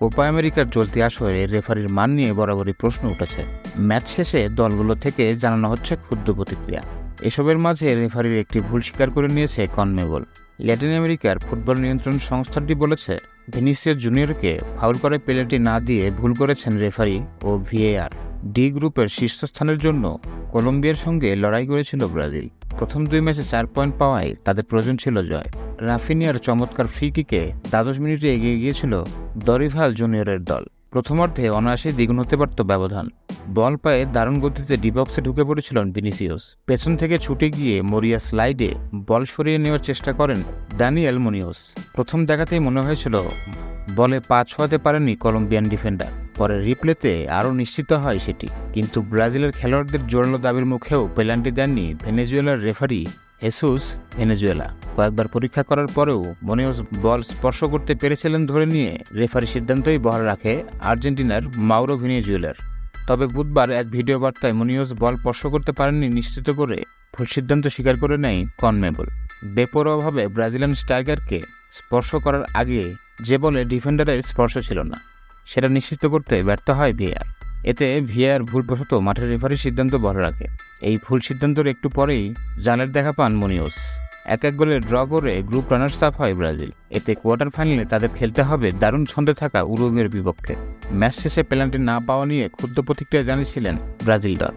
Copa আমেরিকার চলতি আসরে রেফারির মান নিয়ে বরাবরই প্রশ্ন উঠেছে। ম্যাচ শেষে দলগুলো থেকে জানানো হচ্ছে ক্ষুদ্র প্রতিক্রিয়া। এসবের মাঝে রেফারির একটি ভুল স্বীকার করে নিয়েছে কনমেবল। ল্যাটিন আমেরিকার ফুটবল নিয়ন্ত্রণ সংস্থাটি বলেছে, ভিনিসিয়াস জুনিয়রকে ফাউল করে পেনাল্টি না দিয়ে ভুল করেছেন রেফারি ও ভিএআর। ডি গ্রুপের শীর্ষস্থানের জন্য কলম্বিয়ার সঙ্গে লড়াই করেছিল ব্রাজিল। প্রথম দুই ম্যাচে চার পয়েন্ট পাওয়ায় তাদের প্রয়োজন ছিল জয়। রাফিনিয়ার চমৎকার ফ্রি কিকে দ্বাদশ মিনিটে এগিয়ে গিয়েছিল দরিভাল জুনিয়রের দল। প্রথমার্ধে অনায়াসে দ্বিগুণ হতে পারত ব্যবধান। বল পায়ে দারুণ গতিতে ডিবক্সে ঢুকে পড়েছিলেন ভিনিসিয়াস পেছন থেকে ছুটে গিয়ে মরিয়া স্লাইডে বল সরিয়ে নেওয়ার চেষ্টা করেন ড্যানিয়েল মনিওস প্রথম দেখাতেই মনে হয়েছিল বলে পা ছোঁয়াতে পারেনি কলম্বিয়ান ডিফেন্ডার। পরে রিপ্লেতে আরও নিশ্চিত হয় সেটি। কিন্তু ব্রাজিলের খেলোয়াড়দের জোরালো দাবির মুখেও পেনাল্টি দেননি ভেনেজুয়েলার রেফারি হেসুস ভেনেজুয়েলা কয়েকবার পরীক্ষা করার পরেও মনিওস বল স্পর্শ করতে পেরেছিলেন ধরে নিয়ে। রেফারি সিদ্ধান্তই বহাল রাখে আর্জেন্টিনার মাউরো ভেনেজুয়েলার। তবে বুধবার এক ভিডিও বার্তায় মনিওস বল স্পর্শ করতে পারেননি নিশ্চিত করে ভুল সিদ্ধান্ত স্বীকার করে নেয় কনমেবল বেপরোয়াভাবে ব্রাজিলিয়ান স্ট্রাইকারকে স্পর্শ করার আগে যে বলে ডিফেন্ডারের স্পর্শ ছিল না, সেটা নিশ্চিত করতে ব্যর্থ হয় ভিআর এতে ভিআর ভুলবশত মাঠের রেফারির সিদ্ধান্ত বহাল রাখে। এই ভুল সিদ্ধান্তের একটু পরেই জালের দেখা পান মনিওস এক এক গোলে ড্র করে গ্রুপ রানার্স আপ হয় ব্রাজিল। এতে কোয়ার্টার ফাইনালে তাদের খেলতে হবে দারুণ ছন্দে থাকা উরুগুয়ের বিপক্ষে। ম্যাচ শেষে পেনাল্টি না পাওয়া নিয়ে ক্ষুদ্র প্রতিক্রিয়া জানিয়েছিলেন ব্রাজিল দল।